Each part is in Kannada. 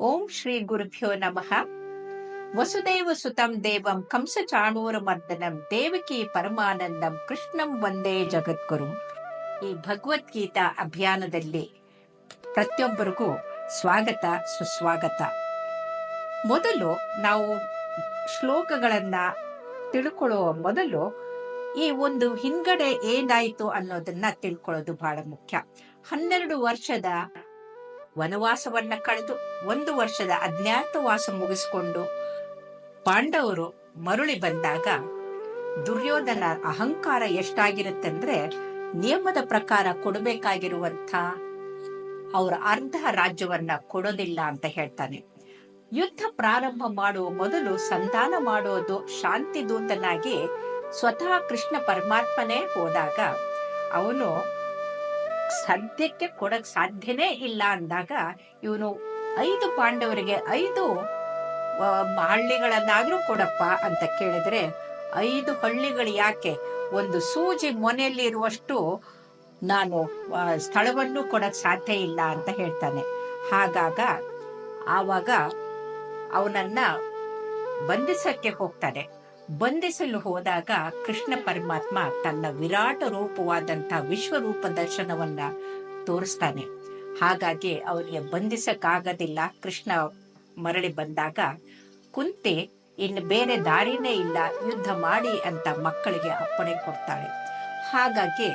ಓಂ ಶ್ರೀ ಗುರುಭ್ಯೋ ನಮಃ. ವಸುದೇವ ಸುತಂ ದೇವಂ ಕಂಸ ಚಾಣೂರ ಮರ್ದನಂ ದೇವಕಿ ಪರಮಾನಂದಂ ಕೃಷ್ಣಂ ವಂದೇ ಜಗದ್ಗುರು. ಈ ಭಗವದ್ಗೀತಾ ಅಭಿಯಾನದಲ್ಲಿ ಪ್ರತಿಯೊಬ್ಬರಿಗೂ ಸ್ವಾಗತ, ಸುಸ್ವಾಗತ. ಮೊದಲು ನಾವು ಶ್ಲೋಕಗಳನ್ನ ತಿಳ್ಕೊಳ್ಳುವ ಮೊದಲು ಈ ಒಂದು ಹಿಂಗಡೆ ಏನಾಯ್ತು ಅನ್ನೋದನ್ನ ತಿಳ್ಕೊಳ್ಳೋದು ಬಹಳ ಮುಖ್ಯ. ಹನ್ನೆರಡು ವರ್ಷದ ವನವಾಸವನ್ನ ಕಳೆದು ಒಂದು ವರ್ಷದ ಅಜ್ಞಾತವಾಸ ಮುಗಿಸಿಕೊಂಡು ಪಾಂಡವರು ಮರುಳಿ ಬಂದಾಗ ದುರ್ಯೋಧನ ಅಹಂಕಾರ ಎಷ್ಟಾಗಿರುತ್ತಂದ್ರೆ ನಿಯಮದ ಪ್ರಕಾರ ಕೊಡಬೇಕಾಗಿರುವಂತ ಅವರ ಅರ್ಧ ರಾಜ್ಯವನ್ನ ಕೊಡೋದಿಲ್ಲ ಅಂತ ಹೇಳ್ತಾನೆ. ಯುದ್ಧ ಪ್ರಾರಂಭ ಮಾಡುವ ಮೊದಲು ಸಂಧಾನ ಮಾಡೋದು ಶಾಂತಿ ದೂತನಾಗಿ ಸ್ವತಃ ಕೃಷ್ಣ ಪರಮಾತ್ಮನೇ ಹೋದಾಗ ಅವನು ಸದ್ಯಕ್ಕೆ ಕೊಡಕ್ ಸಾಧ್ಯನೇ ಇಲ್ಲ ಅಂದಾಗ ಇವನು ಐದು ಪಾಂಡವರಿಗೆ ಐದು ಹಳ್ಳಿಗಳನ್ನಾದ್ರೂ ಕೊಡಪ್ಪ ಅಂತ ಕೇಳಿದ್ರೆ ಐದು ಹಳ್ಳಿಗಳು ಯಾಕೆ? ಒಂದು ಸೂಜಿ ಮೊನೆಯಲ್ಲಿ ಇರುವಷ್ಟು ನಾನು ಸ್ಥಳವನ್ನು ಕೊಡಕ್ ಸಾಧ್ಯ ಇಲ್ಲ ಅಂತ ಹೇಳ್ತಾನೆ. ಹಾಗಾಗ ಆವಾಗ ಅವನನ್ನ ಬಂಧಿಸಕ್ಕೆ ಹೋಗ್ತಾನೆ. ಬಂಧಿಸಲು ಹೋದಾಗ ಕೃಷ್ಣ ಪರಮಾತ್ಮ ತನ್ನ ವಿರಾಟ ರೂಪವಾದಂತ ವಿಶ್ವರೂಪ ದರ್ಶನವನ್ನ ತೋರಿಸ್ತಾನೆ. ಹಾಗಾಗಿ ಅವನಿಗೆ ಬಂಧಿಸಕ್ಕಾಗದಿಲ್ಲ. ಕೃಷ್ಣ ಮರಳಿ ಬಂದಾಗ, ಕುಂತೆ, ಇನ್ನು ಬೇರೆ ದಾರಿನೇ ಇಲ್ಲ. ಯುದ್ಧ ಮಾಡಿ ಅಂತ ಮಕ್ಕಳಿಗೆ ಅಪ್ಪಣೆ ಕೊಡ್ತಾಳೆ. ಹಾಗಾಗಿ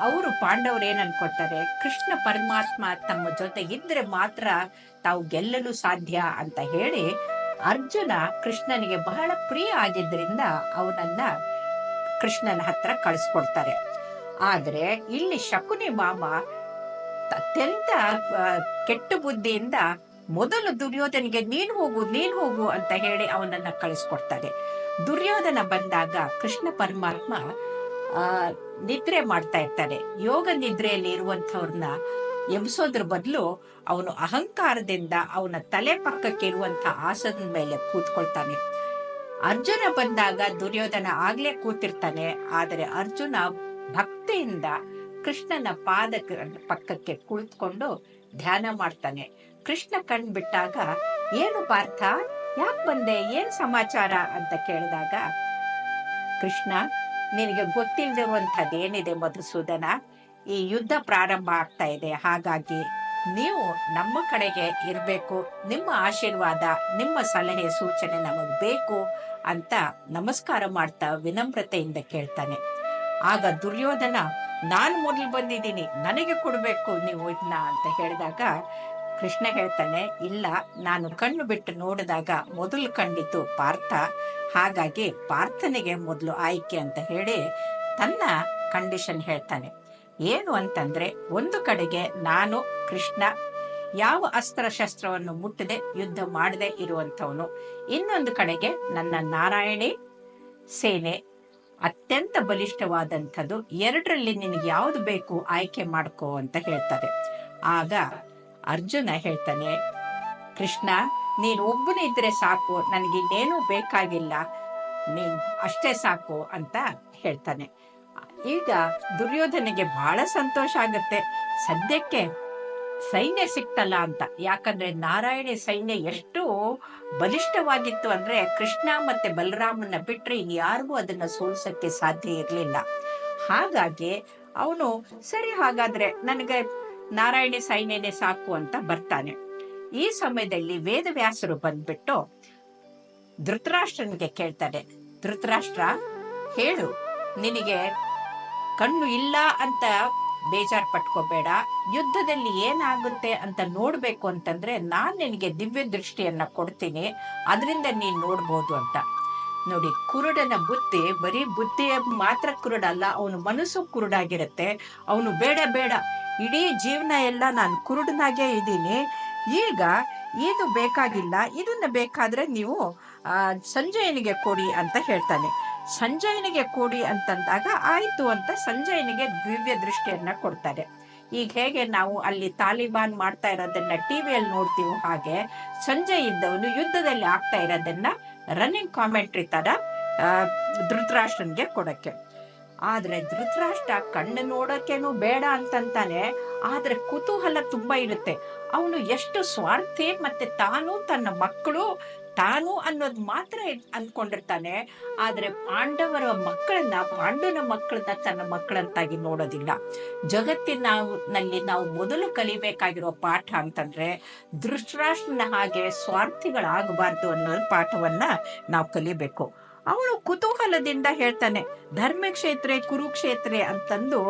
ಅವರು ಪಾಂಡವರು ಏನ್ ಕೃಷ್ಣ ಪರಮಾತ್ಮ ತಮ್ಮ ಜೊತೆ ಇದ್ರೆ ಮಾತ್ರ ತಾವು ಗೆಲ್ಲಲು ಸಾಧ್ಯ ಅಂತ ಹೇಳಿ ಅರ್ಜುನ ಕೃಷ್ಣನಿಗೆ ಬಹಳ ಪ್ರಿಯ ಆಗಿದ್ದರಿಂದ ಅವನನ್ನ ಕೃಷ್ಣನ ಹತ್ರ ಕಳಿಸ್ಕೊಡ್ತಾರೆ. ಆದ್ರೆ ಇಲ್ಲಿ ಶಕುನಿ ಮಾಮ ಅತ್ಯಂತ ಕೆಟ್ಟ ಬುದ್ಧಿಯಿಂದ ಮೊದಲು ದುರ್ಯೋಧನಿಗೆ ನೀನ್ ಹೋಗು ನೀನ್ ಹೋಗು ಅಂತ ಹೇಳಿ ಅವನನ್ನ ಕಳಿಸ್ಕೊಡ್ತಾರೆ. ದುರ್ಯೋಧನ ಬಂದಾಗ ಕೃಷ್ಣ ಪರಮಾತ್ಮ ನಿದ್ರೆ ಮಾಡ್ತಾ ಇರ್ತಾನೆ. ಯೋಗ ನಿದ್ರೆಯಲ್ಲಿ ಇರುವಂತವ್ರನ್ನ ಎಬ್ಸೋದ್ರ ಬದಲು ಅವನು ಅಹಂಕಾರದಿಂದ ಅವನ ತಲೆ ಪಕ್ಕಕ್ಕೆ ಇರುವಂತ ಆಸನದ ಮೇಲೆ ಕೂತ್ಕೊಳ್ತಾನೆ. ಅರ್ಜುನ ಬಂದಾಗ ದುರ್ಯೋಧನ ಆಗ್ಲೇ ಕೂತಿರ್ತಾನೆ, ಆದರೆ ಅರ್ಜುನ ಭಕ್ತಿಯಿಂದ ಕೃಷ್ಣನ ಪಾದ ಪಕ್ಕಕ್ಕೆ ಕುಳಿತುಕೊಂಡು ಧ್ಯಾನ ಮಾಡ್ತಾನೆ. ಕೃಷ್ಣ ಕಣ್ ಬಿಟ್ಟಾಗ, ಏನು ಪಾರ್ಥ, ಯಾಕೆ ಬಂದೆ? ಏನ್ ಸಮಾಚಾರ? ಅಂತ ಕೇಳಿದಾಗ, ಕೃಷ್ಣ, ನಿನಗೆ ಗೊತ್ತಿಲ್ಲದಿರುವಂತದ್ದು ಏನಿದೆ ಮಧುಸೂದನ? ಈ ಯುದ್ಧ ಪ್ರಾರಂಭ ಆಗ್ತಾ ಇದೆ. ಹಾಗಾಗಿ ನೀವು ನಮ್ಮ ಕಡೆಗೆ ಇರಬೇಕು. ನಿಮ್ಮ ಆಶೀರ್ವಾದ, ನಿಮ್ಮ ಸಲಹೆ, ಸೂಚನೆ ನಮಗೆ ಬೇಕು ಅಂತ ನಮಸ್ಕಾರ ಮಾಡ್ತಾ ವಿನಮ್ರತೆಯಿಂದ ಕೇಳ್ತಾನೆ. ಆಗ ದುರ್ಯೋಧನ, ನಾನು ಮೊದಲು ಬಂದಿದ್ದೀನಿ, ನನಗೆ ಕೊಡಬೇಕು ನೀವು ಇದನ್ನ ಅಂತ ಹೇಳಿದಾಗ ಕೃಷ್ಣ ಹೇಳ್ತಾನೆ, ಇಲ್ಲ, ನಾನು ಕಣ್ಣು ಬಿಟ್ಟು ನೋಡಿದಾಗ ಮೊದಲು ಕಂಡಿತು ಪಾರ್ಥ. ಹಾಗಾಗಿ ಪಾರ್ಥನಿಗೆ ಮೊದಲು ಆಯ್ಕೆ ಅಂತ ಹೇಳಿ ತನ್ನ ಕಂಡೀಷನ್ ಹೇಳ್ತಾನೆ. ಏನು ಅಂತಂದ್ರೆ ಒಂದು ಕಡೆಗೆ ನಾನು ಕೃಷ್ಣ, ಯಾವ ಅಸ್ತ್ರ ಶಸ್ತ್ರವನ್ನು ಮುಟ್ಟದೆ, ಯುದ್ಧ ಮಾಡದೆ ಇರುವಂತವನು ಇನ್ನೊಂದು ಕಡೆಗೆ ನನ್ನ ನಾರಾಯಣಿ ಸೇನೆ, ಅತ್ಯಂತ ಬಲಿಷ್ಠವಾದಂಥದ್ದು, ಎರಡರಲ್ಲಿ ನಿನಗೆ ಯಾವ್ದು ಬೇಕು ಆಯ್ಕೆ ಮಾಡ್ಕೋ ಅಂತ ಹೇಳ್ತಾರೆ. ಆಗ ಅರ್ಜುನ ಹೇಳ್ತಾನೆ, ಕೃಷ್ಣ, ನೀನು ಒಬ್ಬನೇ ಇದ್ರೆ ಸಾಕು ನನಗಿನ್ನೇನು ಬೇಕಾಗಿಲ್ಲ, ನೀನ್ ಅಷ್ಟೇ ಸಾಕು ಅಂತ ಹೇಳ್ತಾನೆ. ಈಗ ದುರ್ಯೋಧನಿಗೆ ಬಹಳ ಸಂತೋಷ ಆಗುತ್ತೆ. ಸದ್ಯಕ್ಕೆ ಸೈನ್ಯ ಸಿಕ್ತಲ್ಲ ಅಂತ. ಯಾಕಂದ್ರೆ ನಾರಾಯಣಿ ಸೈನ್ಯ ಎಷ್ಟು ಬಲಿಷ್ಠವಾಗಿತ್ತು ಅಂದ್ರೆ ಕೃಷ್ಣ ಮತ್ತೆ ಬಲರಾಮನ ಬಿಟ್ಟರೆ ಯಾರಿಗೂ ಅದನ್ನ ಸೋಲ್ಸಕ್ಕೆ ಸಾಧ್ಯ ಇರಲಿಲ್ಲ. ಹಾಗಾಗಿ ಅವನು ಸರಿ ಹಾಗಾದ್ರೆ ನನಗೆ ನಾರಾಯಣಿ ಸೈನ್ಯನೇ ಸಾಕು ಅಂತ ಬರ್ತಾನೆ. ಈ ಸಮಯದಲ್ಲಿ ವೇದವ್ಯಾಸರು ಬಂದ್ಬಿಟ್ಟು ಧೃತರಾಷ್ಟ್ರನಿಗೆ ಕೇಳ್ತಾರೆ. ಧೃತರಾಷ್ಟ್ರ, ಹೇಳು, ನಿನಗೆ ಕಣ್ಣು ಇಲ್ಲ ಅಂತ ಬೇಜಾರ್ ಪಟ್ಕೋಬೇಡ. ಯುದ್ಧದಲ್ಲಿ ಏನಾಗುತ್ತೆ ಅಂತ ನೋಡ್ಬೇಕು ಅಂತಂದ್ರೆ ನಾನ್ ನಿನಗೆ ದಿವ್ಯ ದೃಷ್ಟಿಯನ್ನ ಕೊಡ್ತೀನಿ. ಅದರಿಂದ ನೀನ್ ನೋಡ್ಬೋದು ಅಂತ. ನೋಡಿ, ಕುರುಡನ ಬುದ್ಧಿ, ಬರೀ ಬುದ್ಧಿಯ ಮಾತ್ರ ಕುರುಡಲ್ಲ ಅವನು ಮನಸ್ಸು ಕುರುಡಾಗಿರುತ್ತೆ. ಅವನು ಬೇಡ ಬೇಡ. ಇಡೀ ಜೀವನ ಎಲ್ಲ ನಾನು ಕುರುಡನಾಗೇ ಇದ್ದೀನಿ. ಈಗ ಇದು ಬೇಕಾಗಿಲ್ಲ. ಇದನ್ನ ಬೇಕಾದ್ರೆ ನೀವು ಸಂಜಯನಿಗೆ ಕೊಡಿ ಅಂತ ಹೇಳ್ತಾನೆ. ಸಂಜಯನಿಗೆ ಕೊಡಿ ಅಂತಂದಾಗ ಆಯ್ತು ಅಂತ ಸಂಜಯನಿಗೆ ದಿವ್ಯ ದೃಷ್ಟಿಯನ್ನ ಕೊಡ್ತಾರೆ. ಈಗ ಹೇಗೆ ನಾವು ಅಲ್ಲಿ ತಾಲಿಬಾನ್ ಮಾಡ್ತಾ ಇರೋದನ್ನ ಟಿವಿಯಲ್ಲಿ ನೋಡ್ತೀವೋ ಹಾಗೆ ಸಂಜಯ್ ಇದ್ದವನು ಯುದ್ಧದಲ್ಲಿ ಆಗ್ತಾ ಇರೋದನ್ನ ರನ್ನಿಂಗ್ ಕಾಮೆಂಟ್ರಿ ತರ ಧೃತರಾಷ್ಟ್ರನ್ಗೆ ಕೊಡಕ್ಕೆ. ಆದ್ರೆ ಧೃತರಾಷ್ಟ್ರ ಕಣ್ಣು ನೋಡಕ್ಕೇನು ಬೇಡ ಅಂತಂತಾನೆ, ಆದ್ರೆ ಕುತೂಹಲ ತುಂಬಾ ಇರುತ್ತೆ. ಅವನು ಎಷ್ಟು ಸ್ವಾರ್ಥಿ, ಮತ್ತೆ ತಾನು ತನ್ನ ಮಕ್ಕಳು ತಾನು ಅನ್ನೋದು ಮಾತ್ರ ಅನ್ಕೊಂಡಿರ್ತಾನೆ. ಆದ್ರೆ ಪಾಂಡವರ ಮಕ್ಕಳನ್ನ ಪಾಂಡವನ ಮಕ್ಕಳನ್ನ ತನ್ನ ಮಕ್ಕಳಂತಾಗಿ ನೋಡೋದಿಲ್ಲ. ಜಗತ್ತಿನ ನಲ್ಲಿ ನಾವು ಮೊದಲು ಕಲಿಬೇಕಾಗಿರೋ ಪಾಠ ಅಂತಂದ್ರೆ ದೃಷ್ಟರಾಷ್ಟ್ರನ ಹಾಗೆ ಸ್ವಾರ್ಥಿಗಳಾಗಬಾರ್ದು ಅನ್ನೋ ಪಾಠವನ್ನ ನಾವು ಕಲಿಬೇಕು. ಅವನು ಕುತೂಹಲದಿಂದ ಹೇಳ್ತಾನೆ, ಧರ್ಮಕ್ಷೇತ್ರ, ಕುರುಕ್ಷೇತ್ರ ಅಂತಂದು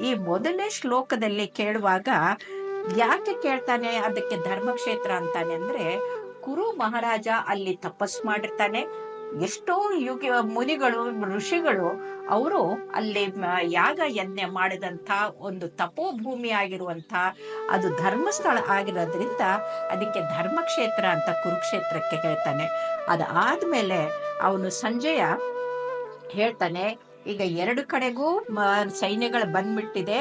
ಈ ಮೊದಲನೇ ಶ್ಲೋಕದಲ್ಲಿ ಕೇಳುವಾಗ ಯಾಕೆ ಕೇಳ್ತಾನೆ, ಅದಕ್ಕೆ ಧರ್ಮಕ್ಷೇತ್ರ ಅಂತಾನೆ ಅಂದ್ರೆ ಕುರು ಮಹಾರಾಜ ಅಲ್ಲಿ ತಪಸ್ ಮಾಡಿರ್ತಾನೆ. ಎಷ್ಟೋ ಯುಗ, ಮುನಿಗಳು, ಋಷಿಗಳು ಅವರು ಅಲ್ಲಿ ಯಾಗ ಯಜ್ಞ ಮಾಡಿದಂಥ ಒಂದು ತಪೋಭೂಮಿ ಆಗಿರುವಂತ ಅದು ಧರ್ಮಸ್ಥಳ ಆಗಿರೋದ್ರಿಂದ ಅದಕ್ಕೆ ಧರ್ಮಕ್ಷೇತ್ರ ಅಂತ ಕುರುಕ್ಷೇತ್ರಕ್ಕೆ ಹೇಳ್ತಾನೆ. ಅದಾದ್ಮೇಲೆ ಅವನು ಸಂಜಯ ಹೇಳ್ತಾನೆ ಈಗ ಎರಡು ಕಡೆಗೂ ಸೈನ್ಯಗಳು ಬಂದ್ಬಿಟ್ಟಿದೆ.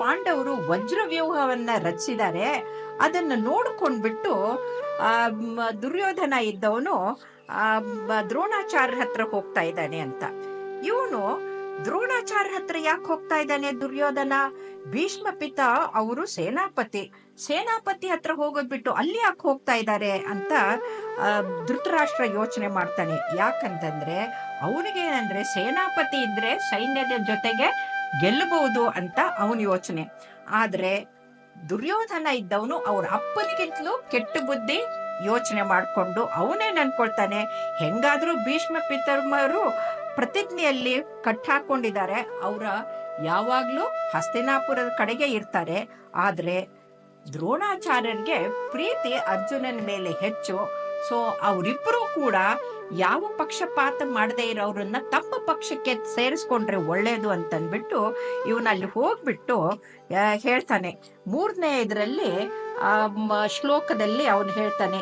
ಪಾಂಡವರು ವಜ್ರ ವ್ಯೂಹವನ್ನ ರಚಿಸಿದ್ದಾರೆ. ಅದನ್ನ ನೋಡ್ಕೊಂಡ್ಬಿಟ್ಟು, ಆ ದುರ್ಯೋಧನ ಇದ್ದವನು, ಆ ದ್ರೋಣಾಚಾರ್ಯ ಹತ್ರ ಹೋಗ್ತಾ ಇದ್ದಾನೆ ಅಂತ. ಇವನು ದ್ರೋಣಾಚಾರ್ಯ ಹತ್ರ ಯಾಕೆ ಹೋಗ್ತಾ ಇದ್ದಾನೆ ದುರ್ಯೋಧನ? ಭೀಷ್ಮ ಪಿತ ಅವರು ಸೇನಾಪತಿ. ಸೇನಾಪತಿ ಹತ್ರ ಹೋಗೋದ್ ಬಿಟ್ಟು ಅಲ್ಲಿ ಯಾಕೆ ಹೋಗ್ತಾ ಇದ್ದಾರೆ ಅಂತ ಧೃತರಾಷ್ಟ್ರ ಯೋಚನೆ ಮಾಡ್ತಾನೆ. ಯಾಕಂತಂದ್ರೆ ಅವನಿಗೆ ಸೇನಾಪತಿ ಇದ್ರೆ ಸೈನ್ಯದ ಜೊತೆಗೆ ಗೆಲ್ಲಬಹುದು ಅಂತ ಅವನ ಯೋಚನೆ. ಆದ್ರೆ ದುರ್ಯೋಧನ ಇದ್ದವನು ಅವ್ರ ಅಪ್ಪನಿಗಿಂತಲೂ ಕೆಟ್ಟ ಬುದ್ಧಿ ಯೋಚನೆ ಮಾಡಿಕೊಂಡು ಅವನೇನ್ ಅನ್ಕೊಳ್ತಾನೆ ಹೆಂಗಾದ್ರೂ ಭೀಷ್ಮ ಪಿತರ್ಮರು ಪ್ರತಿಜ್ಞೆಯಲ್ಲಿ ಕಟ್ಟಾಕೊಂಡಿದ್ದಾರೆ ಅವರ ಯಾವಾಗ್ಲೂ ಹಸ್ತಿನಾಪುರದ ಕಡೆಗೆ ಇರ್ತಾರೆ. ಆದ್ರೆ ದ್ರೋಣಾಚಾರ್ಯರಿಗೆ ಪ್ರೀತಿ ಅರ್ಜುನನ ಮೇಲೆ ಹೆಚ್ಚು. ಸೊ ಅವರಿಬ್ರು ಕೂಡ ಯಾವ ಪಕ್ಷಪಾತ ಮಾಡದೇ ಇರೋರನ್ನ ತಮ್ಮ ಪಕ್ಷಕ್ಕೆ ಸೇರಿಸ್ಕೊಂಡ್ರೆ ಒಳ್ಳೇದು ಅಂತನ್ಬಿಟ್ಟು ಇವನಲ್ಲಿ ಹೋಗ್ಬಿಟ್ಟು ಹೇಳ್ತಾನೆ. ಮೂರನೇ ಇದರಲ್ಲಿ, ಆ ಶ್ಲೋಕದಲ್ಲಿ ಅವನು ಹೇಳ್ತಾನೆ,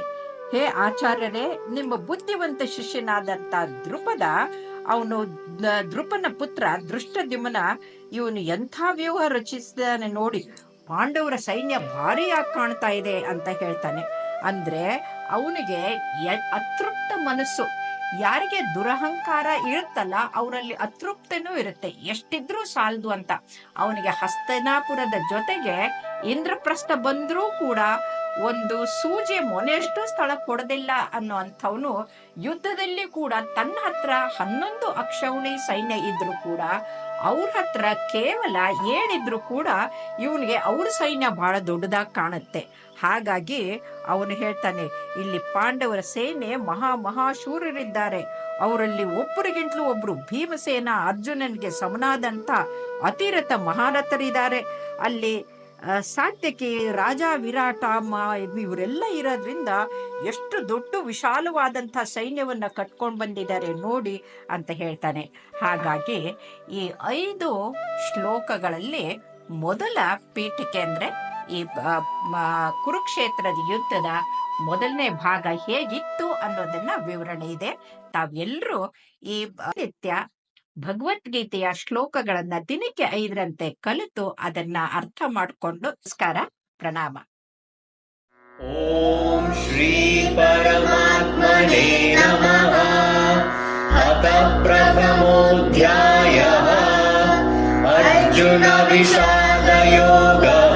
ಹೇ ಆಚಾರ್ಯರೇ, ನಿಮ್ಮ ಬುದ್ಧಿವಂತ ಶಿಷ್ಯನಾದಂತ ದೃಪದ ಅವನು ದೃಪನ ಪುತ್ರ ದೃಷ್ಟದ್ಯುಮ್ನ ಇವನು ಎಂಥ ವ್ಯೂಹ ರಚಿಸಿದಾನೆ ನೋಡಿ, ಪಾಂಡವರ ಸೈನ್ಯ ಭಾರಿಯಾಗಿ ಕಾಣ್ತಾ ಇದೆ ಅಂತ ಹೇಳ್ತಾನೆ. ಅಂದ್ರೆ ಅವನಿಗೆ ಅತೃಪ್ತ ಮನಸ್ಸು. ಯಾರಿಗೆ ದುರಹಂಕಾರ ಇರುತ್ತಲ್ಲ, ಅವರಲ್ಲಿ ಅತೃಪ್ತನೂ ಇರುತ್ತೆ. ಎಷ್ಟಿದ್ರೂ ಸಾಲದು ಅಂತ. ಅವನಿಗೆ ಹಸ್ತನಾಪುರದ ಜೊತೆಗೆ ಇಂದ್ರಪ್ರಸ್ಥ ಬಂದ್ರೂ ಕೂಡ ಒಂದು ಸೂಜಿ ಮೊನೆಯಷ್ಟು ಸ್ಥಳ ಕೊಡದಿಲ್ಲ ಅನ್ನೋ ಅಂಥವನು ಯುದ್ಧದಲ್ಲಿ ಕೂಡ ತನ್ನ ಹತ್ರ ಹನ್ನೊಂದು ಅಕ್ಷೌಣಿ ಸೈನ್ಯ ಇದ್ರು ಕೂಡ ಅವ್ರ ಹತ್ರ ಕೇವಲ ಏನಿದ್ರು ಕೂಡ ಇವನಿಗೆ ಅವ್ರ ಸೈನ್ಯ ಬಹಳ ದೊಡ್ಡದಾಗಿ ಕಾಣುತ್ತೆ. ಹಾಗಾಗಿ ಅವನು ಹೇಳ್ತಾನೆ, ಇಲ್ಲಿ ಪಾಂಡವರ ಸೇನೆ ಮಹಾ ಮಹಾಶೂರರಿದ್ದಾರೆ. ಅವರಲ್ಲಿ ಒಬ್ಬರಿಗಿಂತಲೂ ಒಬ್ರು ಭೀಮಸೇನ ಅರ್ಜುನನ್ಗೆ ಸಮನಾದಂತ ಅತಿರಥ ಮಹಾರಥರಿದ್ದಾರೆ. ಅಲ್ಲಿ ಸಾತ್ಯಕಿ ರಾಜ ವಿರಾಟ ಇವರೆಲ್ಲ ಇರೋದ್ರಿಂದ ಎಷ್ಟು ದೊಡ್ಡ ವಿಶಾಲವಾದಂಥ ಸೈನ್ಯವನ್ನ ಕಟ್ಕೊಂಡು ಬಂದಿದ್ದಾರೆ ನೋಡಿ ಅಂತ ಹೇಳ್ತಾನೆ. ಹಾಗಾಗಿ ಈ ಐದು ಶ್ಲೋಕಗಳಲ್ಲಿ ಮೊದಲ ಪೀಠಿಕೆ ಅಂದ್ರೆ ಈ ಕುರುಕ್ಷೇತ್ರದ ಯುದ್ಧದ ಮೊದಲನೇ ಭಾಗ ಹೇಗಿತ್ತು ಅನ್ನೋದನ್ನ ವಿವರಣೆ ಇದೆ. ತಾವೆಲ್ಲರೂ ಈ ನಿತ್ಯ ಭಗವದ್ಗೀತೆಯ ಶ್ಲೋಕಗಳನ್ನ ದಿನಕ್ಕೆ ಐದರಂತೆ ಕಲಿತು ಅದನ್ನ ಅರ್ಥ ಮಾಡಿಕೊಂಡು ನಮಸ್ಕಾರ ಪ್ರಣಾಮ. ಓಂ ಶ್ರೀ ಪರಮಾತ್ಮನೇ ನಮಃ. ಅಥ ಪ್ರಥಮೋಧ್ಯಾಯ ಅರ್ಜುನ ವಿಷಾದ ಯೋಗ